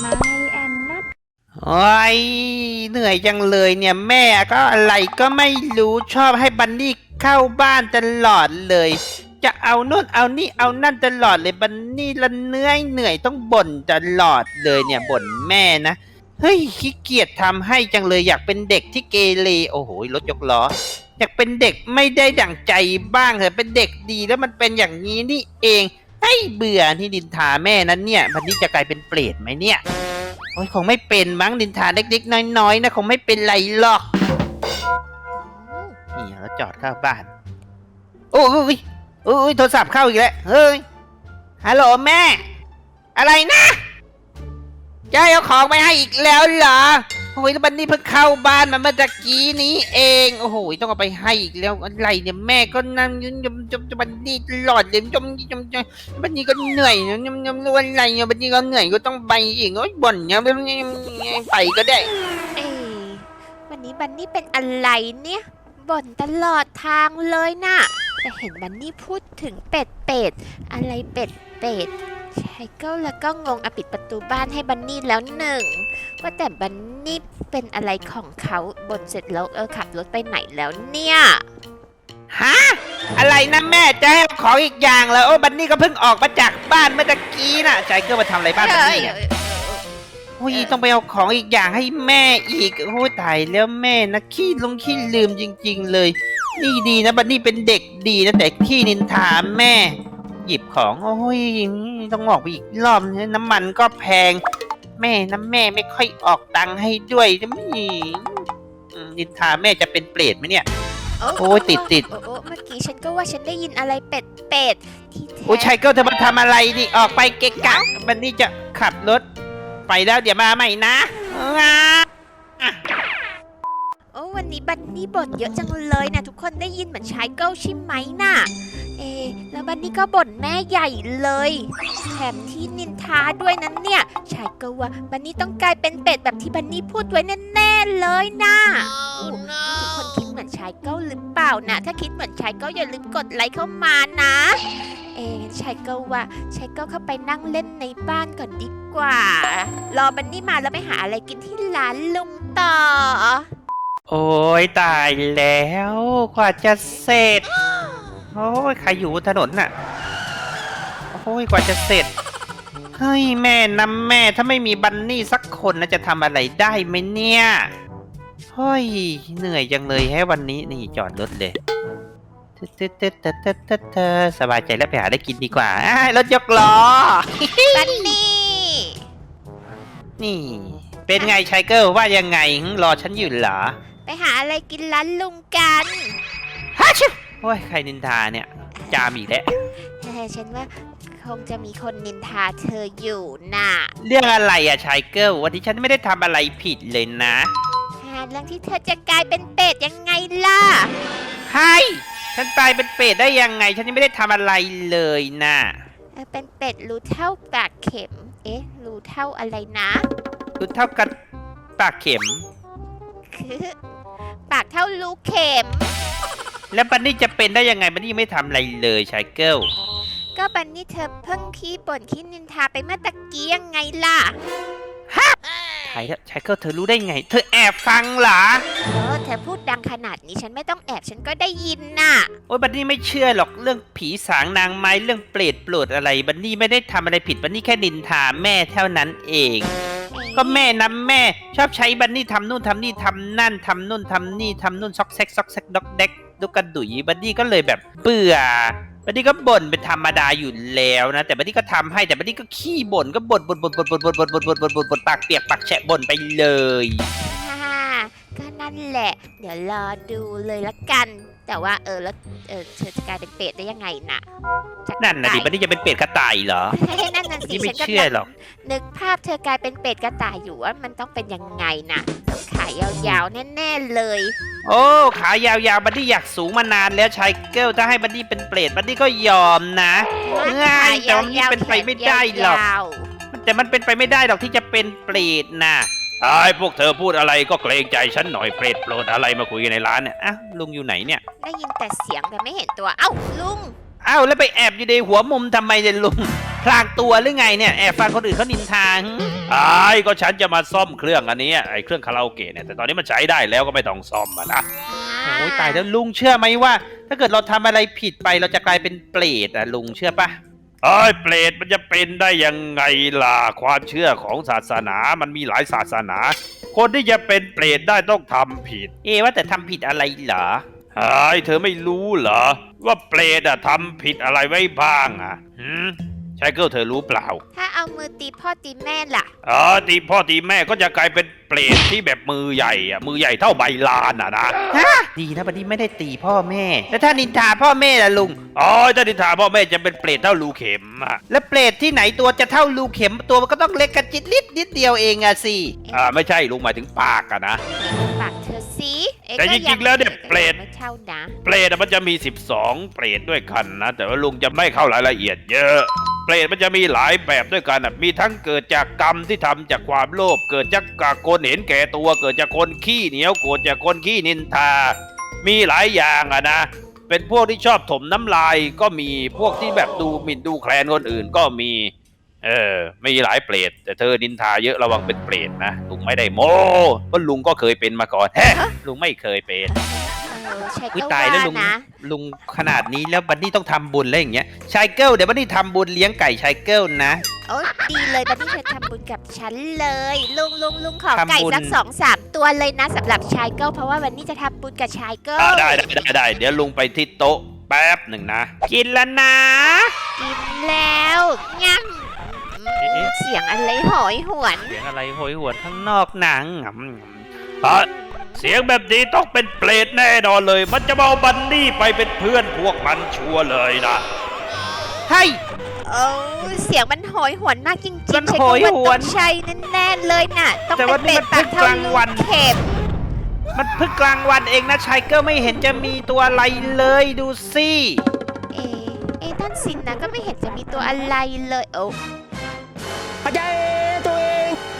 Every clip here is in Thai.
ไม่แอนนัทโอ้ยเหนื่อยจังเลยเนี่ยแม่ก็อะไรก็ไม่รู้ชอบให้บันนี่เข้าบ้านตลอดเลย จะเอานู่นเอานี่เอานั่นตลอดเลยบันนี่ละเหนื่อยเหนื่อยต้องบ่นตลอดเลยเนี่ยบ่นแม่นะเฮ้ยขี้เกียจทำให้จังเลยอยากเป็นเด็กที่เกเรโอ้โหรถยกล้ออยากเป็นเด็กไม่ได้ดั่งใจบ้างเถอะเป็นเด็กดีแล้วมันเป็นอย่างนี้นี่เอง ไอ้เบื่อที่ดินทาแม่นั้นเนี่ยบันนี่จะกลายเป็นเปรตไหมเนี่ยโอ้ยคงไม่เป็นมั้งดินทาเล็กๆน้อยๆนะคงไม่เป็นไรหรอกนี่เราจอดเข้าบ้าน โอ้ยโอ้ยโทรศัพท์เข้าอีกแล้วเฮ้ยฮัลโหลแม่ อะไรนะจะให้เอาของไปให้อีกแล้วเหรอ โอ้ยแล้วบันนี่เพิ่งเข้าบ้านมาเมื่อตะกี้นี้เอง โอ้โหต้องเอาไปให้อีกแล้วอะไรเนี่ยแม่ก็นั่งยมยมยมบันนี่ตลอดเลยยมยมยมบันนี่ก็เหนื่อยนะยมยมวันอะไรเนี่ยบันนี่ก็เหนื่อยก็ต้องไปอีกโอ้ยบ่นเนี่ยไปก็ได้ เอ้ยวันนี้บันนี่เป็นอะไรเนี่ยบ่นตลอดทางเลยน่ะแต่เห็นบันนี่พูดถึงเป็ดเป็ดอะไรเป็ดเป็ด ชายเกิลแล้วก็งงอะปิดประตูบ้านให้บันนี่แล้วหนึ่ง ว่าแต่บันนี่เป็นอะไรของเขาบ่นเสร็จแล้วเออขับรถไปไหนแล้วเนี่ย ฮะ อะไรนะแม่จะให้เอาของอีกอย่างเหรอโอ้บันนี่ก็เพิ่งออกมาจากบ้านเมื่อตะกี้น่ะใจเกอร์มาทำอะไรบ้านบันนี่เนี่ยโอ้ยต้องไปเอาของอีกอย่างให้แม่อีกโอ้ยตายแล้วแม่นะขี้ลงขี้ลืมจริง ๆ เลย นี่ดีนะบันนี่เป็นเด็กดีนะแต่ขี้นินทาแม่ หยิบของ โอ้ยต้องออกไปอีกรอบนะน้ำมันก็แพง แม่นะแม่ไม่ค่อยออกตังค์ให้ด้วยนะไม่อืมนินทาแม่จะเป็นเปรตไหมเนี่ย โอ้ยติดติดโอ้โอ้เมื่อกี้ฉันก็ว่าฉันได้ยินอะไรเป็ดเป็ดที่แท้โอ้ยชัยเกิลเธอมาทำอะไรดิออกไปเกะกะบันนี่จะขับรถ ไปแล้วเดี๋ยวมาใหม่นะอ่าโอ้วันนี้บันนี่บ่นเยอะจังเลยนะทุกคนได้ยินเหมือนชายเกิลใช่ไหมน่ะเอะ แล้วบันนี่ก็บ่นแม่ใหญ่เลย แถมที่นินทาด้วยนั้นเนี่ยชายเกิลว่าบันนี่ต้องกลายเป็นเป็ดแบบที่บันนี่พูดไว้แน่ๆเลยนะทุกคนคิดเหมือนชายเกิลหรือเปล่านะ ถ้าคิดเหมือนชายเกิลอย่าลืมกดไลค์เข้ามานะ เอะงั้นชายเกิลว่าชายเกิลเข้าไปนั่งเล่นในบ้านก่อนดีกว่า รอบันนี่มาแล้วไปหาอะไรกินที่ร้านลุงต่อ โอ้ยตายแล้วกว่าจะเสร็จ โอ้ยใครอยู่บนถนนน่ะ โอ้ยกว่าจะเสร็จ เฮ้ยแม่นำแม่ถ้าไม่มีบันนี่สักคนนะจะทำอะไรได้ไหมเนี่ย เฮ้ย เหนื่อยจังเลยให้วันนี้นี่จอดรถเลยตึ๊ดตึ๊ดตึ๊ดตึ๊ดตึ๊ดตึ๊ดตึ๊ดสบายใจแล้วไปหาได้กินดีกว่าอ้ายรถยกล้อ บันนี่ นี่ เป็นไงชายเกิลว่ายังไงหึรอฉันอยู่เหรอ ไปหาอะไรกินร้านลุงกันฮัชิว โอ้ยใครนินทาเนี่ย จามอีกแล้วเฮ้ยฉันว่าคงจะมีคนนินทาเธออยู่น่ะเรื่องอะไรอะชายเกิลวันนี้ฉันไม่ได้ทำอะไรผิดเลยนะหาเรื่องที่เธอจะกลายเป็นเป็ดยังไงล่ะไฮฉันตายเป็นเป็ดได้ยังไง ฉันยังไม่ได้ทำอะไรเลยนะเออเป็นเป็ดรู้เท่าปากเข็ม เอ๊ะ รู้เท่าอะไรนะดูเท่ากันปากเข็ม คือ ปากเท่ารูเข็ม แล้วบันนี่จะเป็นได้ยังไงบันนี่ไม่ทำอะไรเลยชายเกิลก็บันนี่เธอเพิ่งขี้บ่นขี้นินทาไปเมื่อตะกี้ยังไงล่ะใครอะชายเกิลเธอรู้ได้ไง เธอแอบฟังเหรอ เออเธอพูดดังขนาดนี้ฉันไม่ต้องแอบฉันก็ได้ยินน่ะ โอ้ยบันนี่ไม่เชื่อหรอกเรื่องผีสางนางไม้เรื่องเปรตโปรดอะไร บันนี่ไม่ได้ทำอะไรผิดบันนี่แค่นินทาแม่เท่านั้นเอง ก็แม่นํแม่ ชอบใช้บันนี่ทำนู่นทำนี่ทำนั่นทำนู่นทำนี่ทำนู่นซอกแซกซอกแซกดอกเด็ก ดุกกระดุยบันดี้ก็เลยแบบเบื่อบันดี้ก็บ่นเป็นธรรมดาอยู่แล้วนะ แต่บันดี้ก็ทำให้แต่บันดี้ก็ขี้บ่นก็บ่นบ่นบ่นบ่นบ่นบ่นบ่นบ่นบ่นบ่นบ่นบ่นปากเปียกปากแฉะบ่นไปเลยฮ่าก็นั่นแหละ เดี๋ยวรอดูเลยละกัน แต่ว่าเออแล้วเออเธอจะกลายเป็นเป็ดได้ยังไงน่ะจากนั่นนะดิกบันนี่จะเป็นเป็ดกระต่ายเหรอให้นั่นนั่นสินี่ไม่ฉันเชื่อหรอก นึกภาพเธอกลายเป็นเป็ดกระต่ายอยู่ว่ามันต้องเป็นยังไงน่ะต้องขายยาวๆแน่ๆเลย โอ้ ขายาวๆบันนี่อยากสูงมานานแล้วชายเกิลถ้าให้บันนี่เป็นเปรตบันนี่ก็ยอมนะ ง่ายแต่ว่ามันเป็นไปไม่ได้หรอก ยาวแต่มันเป็นไปไม่ได้หรอกที่จะเป็นเปรตนะ ไอ้พวกเธอพูดอะไรก็เกรงใจฉันหน่อยเปรตโปรดอะไรมาคุยกันในร้านเนี่ยอะลุงอยู่ไหนเนี่ยๆได้ยินแต่เสียงแต่ไม่เห็นตัว เอ้าลุง อ้าวแล้วไปแอบอยู่ในหัวมุมทำไมเนี่ยลุงพลางตัวหรือไงเนี่ยแอบฟังคนอื่นเขานินทาหึไอ้ก็ฉันจะมาซ่อมเครื่องอันนี้ไอ้เครื่องคาราโอเกะเนี่ยแต่ตอนนี้มันใช้ได้แล้วก็ไม่ต้องซ่อมอะนะ โอ้ยตายแล้วลุงเชื่อไหมว่า ถ้าเกิดเราทำอะไรผิดไปเราจะกลายเป็นเปรตอะลุงเชื่อปะ ไอ้ยเปรตมันจะเป็นได้ยังไงล่ะความเชื่อของศาสนามันมีหลายศาสนา คนที่จะเป็นเปรตได้ต้องทำผิด เอะว่าแต่ทำผิดอะไรเหรอไอ้ยเธอไม่รู้เหรอ ว่าเปรตอะทำผิดอะไรไว้บ้างอะหืม ชายเกิลเธอรู้เปล่า ถ้าเอามือตีพ่อตีแม่ล่ะ อ๋อตีพ่อตีแม่ก็จะกลายเป็นเปรตที่แบบมือใหญ่อะมือใหญ่เท่าใบลานอะนะ ฮะดีนะบันนี้ไม่ได้ตีพ่อแม่ แล้วถ้านินทาพ่อแม่ล่ะลุง อ๋อถ้าดิถามพ่อแม่จะเป็นเปรตเท่ารูเข็มอะแล้วเปรตที่ไหนตัวจะเท่ารูเข็มตัวมันก็ต้องเล็กกระจิตลิดนิดเดียวเองอะสิอ่าไม่ใช่ลุงหมายถึงปากอะนะ ปากเธอสิเอ๊ะแต่ก็จริงๆแล้วเนี่ยก็เปรต ไม่เท่านะ เปรตอะมันจะมี 12 เปรตด้วยกันนะ แต่ว่าลุงจะไม่เข้ารายละเอียดเยอะ เปรตมันจะมีหลายแบบด้วยกันอะมีทั้งเกิดจากกรรมที่ทำจากความโลภเกิดจากกคนเห็นแก่ตัว เกิดจากคนขี้เหนียวเกิดจากคนขี้นินทา มีหลายอย่างอะนะ เป็นพวกที่ชอบถมน้ำลายก็มีพวกที่แบบดูหมิ่นดูแคลนคนอื่นก็มี เออมีหลายเปรตแต่เธอนินทาเยอะระวังเป็นเปรตนะลุงไม่ได้โม้เพราะลุงก็เคยเป็นมาก่อนแฮะลุงไม่เคยเป็น ออใช่วิก็ตายแล้วลุงนะ ลุงขนาดนี้แล้วบันนี่ต้องทำบุญแล้วอย่างเงี้ยชายเกิลเดี๋ยวบันนี่ทำบุญเลี้ยงไก่ชายเกิลนะ โอ้ดีเลยบันนี่เธอทำบุญกับฉันเลย ลุงลุงลุงขอทำบุญ ไก่สักสองสามตัวเลยนะสำหรับชายเกิลเพราะว่าวันนี้จะทำบุญกับชายเกิลอ่าได้ได้ได้ได้เดี๋ยวลุงไปที่โต๊ะแป๊บหนึ่งนะ กินแล้วนะ กินแล้วง่ำอืมเสียงอะไรหอยหวน เสียงอะไรโหยหวนข้างนอกหนังอะ เสียงแบบนี้ต้องเป็นเปรตแน่นอนเลย มันจะมาเอาบันนี่ไปเป็นเพื่อนพวกมันชัวร์เลยนะให้โอ้เสียงมันโหอยหวนมากจริงๆมันใช่โหก็ยว่าหวนต้องใช่แน่ๆเลยน่ะ ต้องแต่เป็ว่านนี่เป็มัดนปากเพิ่งเท่ากลางลูวักนเข็มมันเพิ่งกลางวันเองนะชายเกิลไม่เห็นจะมีตัวอะไรเลยดูสิเอะเอะนั่นสินนะก็ไม่เห็นจะมีตัวอะไรเลยโอ้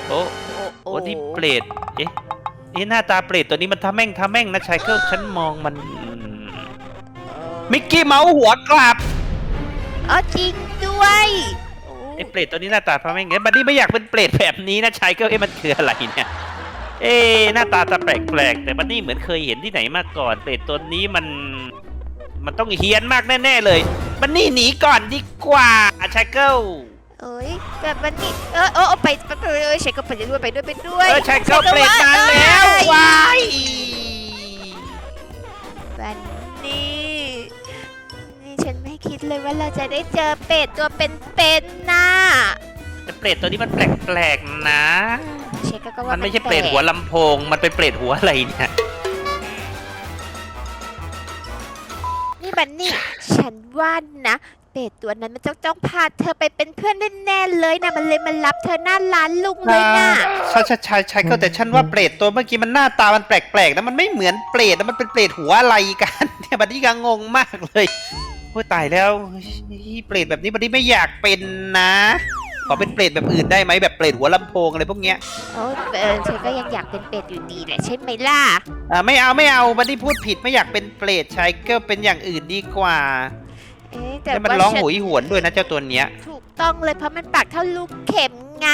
โอ้โอ้โอ้ที่เปรตเอ๊ะ เอ๊ะหน้าตาเปรตตัวนี้มันทำแม่งทำแม่งนะชายเกิลฉันมองมันอืมมิกกี้เมาส์หัวกลับอ๋อจริงด้วยโอ้ไอ้เปรตตัวนี้หน้าตาทำแม่งเอ๊ะบัดดี้ไม่อยากเป็นเปรตแบบนี้นะชายเกิลเอ๊ะมันคืออะไรเนี่ย เอ๊ะหน้าตาจะแปลกๆแต่บัดดี้เหมือนเคยเห็นที่ไหนมาก่อน เปรตตัวนี้มัน มันต้องเฮี้ยนมากแน่ๆเลยบัดดี้หนีก่อนดีกว่าชายเกิล เอ้ยแบบวันนี้เออเออเอาไปไปไปเออใช้ก็ไปด้วยไปด้วยไปด้วยเออชายเกิลเปรตมาแล้วเอ้ยว้ายวันนี้นี่ฉันไม่คิดเลยว่าเราจะได้เจอเป็ดตัวเป็นๆน่ะแต่เปรตตัวนี้มันแปลกๆนะ เช็คก็ว่ามัมันไม่ใช่เปรตหัวลำโพง มันเป็นเปรตหัวอะไรเนี่ย นี่บันนี่ ฉันว่านะ เป็ดตัวนั้นมันจ้องจ้องพาเธอไปเป็นเพื่อนแน่ๆเลยนะมันเลยมารับเธอหน้าร้านลุงเลยนะใช่ใช่ใช่ใช่ก็แต่ฉันว่าเปรตตัวเมื่อกี้มันหน้าตามันแปลกๆนะมันไม่เหมือนเปรตนะมันเป็นเปรตหัวอะไรกันเนี่ยบัดนี้ก็งงมากเลยโอ้ยตายแล้วเฮ้ยเปรตแบบนี้บัดนี้ไม่อยากเป็นนะขอเป็นเปรตแบบอื่นได้ไหมแบบเปรตหัวลำโพงอะไรพวกเนี้ยโอ้เออเธอก็ยังอยากเป็นเป็ดอยู่ดีแหละใช่ไหมล่ะอ่าไม่เอาไม่เอาบัดนี้พูดผิดไม่อยากเป็นเปรตชายเกิลเป็นอย่างอื่นดีกว่า เอ๊ะแต่แล้วมันว่าร้องฉันโหยหวนด้วยนะเจ้าตัวเนี้ย ถูกต้องเลยเพราะมันปากเท่าลูกเข็มไง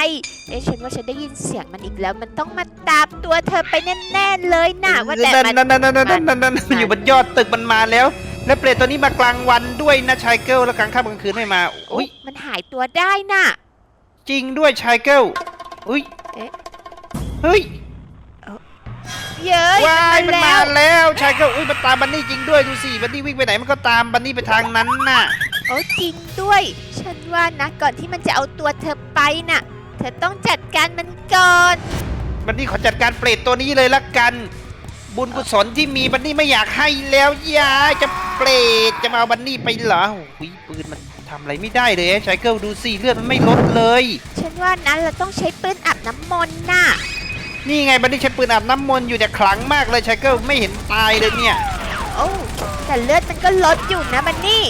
เอ๊ะฉันว่าฉันได้ยินเสียงมันอีกแล้ว มันต้องมาตามตัวเธอไปแน่ๆเลยนะว่าแต่มัน นั่นนั่นนั่นนั่นนั่นนั่นนั่นมัน อยู่บนยอดตึกมันมาแล้ว และเปรตตัวนี้มากลางวันด้วยนะชายเกิลแล้วกลางค่ำกลางคืนไม่มาอุ้ยมันหายตัวได้น่ะ จริงด้วยชายเกิลอุ้ยเอ๊ะ เฮ้ย เย้ยว้ายมันแล้มาวแล้วชายเกิลอุ้ยมันตามบันนี่จริงด้วยดูสิบันนี่วิ่งไปไหนมันก็ตามบันนี่ไปทางนั้นน่ะโอ้จริงด้วย ฉันว่านะก่อนที่มันจะเอาตัวเธอไปน่ะ เธอต้องจัดการมันก่อนบันนี่ขอจัดการเปรตตัวนี้เลยละกัน บุญกุศลที่มีบันนี่ไม่อยากให้แล้วยายจะเปรตจะมาเอาบันนี่ไปเหรอโอ้ยปืนมันทำอะไรไม่ได้เลยชายเกิลดูสิเลือดมันไม่ลดเลย ฉันว่านะเราต้องใช้ปืนอาบน้ำมนต์น่ะ นี่ไงบันนี่ใช้ปืนอาบน้ำมนต์อยู่แต่ยขลังมากเลยชายเกิลไม่เห็นตายเลยเนี่ยโอ้แต่เลือดมันก็ลดอยู่นะมันนี่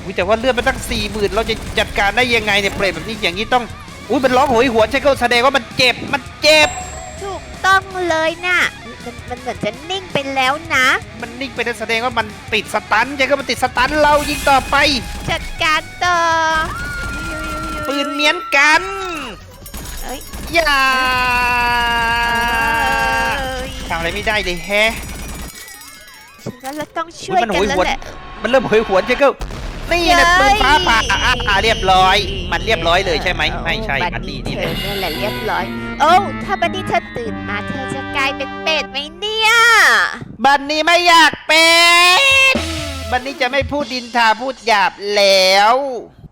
โอ้ยแต่ว่าเลือดมันตั้งสี่หมื่นเราจะจัดการได้ยังไงเนี่ยเปรตแบบนี้อย่างนี้ต้องอุ้ยมันร้องโหยหวนชายเกิลแสดงว่ามันเจ็บมันเจ็บ ถูกต้องเลยน่ะมันมันเหมือนจะนิ่งไปแล้วนะ มันนิ่งไปนั่นแสดงว่ามันติดสตันยังก็มันติดสตันเรายิงต่อไป จัดการต่อปืนเมียนกันเอ้ยอย่าเอ้ยทำอะไรไม่ได้เลยแฮะฉันว่าเราต้องช่วยมันกัโหนยแล้หววนแหละ มันเริ่มโหยหวนใช่ก็นี่นะปืนฟ้าผ่าอะอะอะเรียบร้อย มันเรียบร้อยเลยใช่ไหมไม่ใช่บัอันนี้นี่เธแหละอนั่นแหละเรียบร้อย โอ้ถ้าบันนี่เธอตื่นมาเธอจะกลายเป็นเป็ดไหมเนี่ยบันนี้ไม่อยากเป็นบันนี้จะไม่พูดดินทาพูดหยาบแล้ว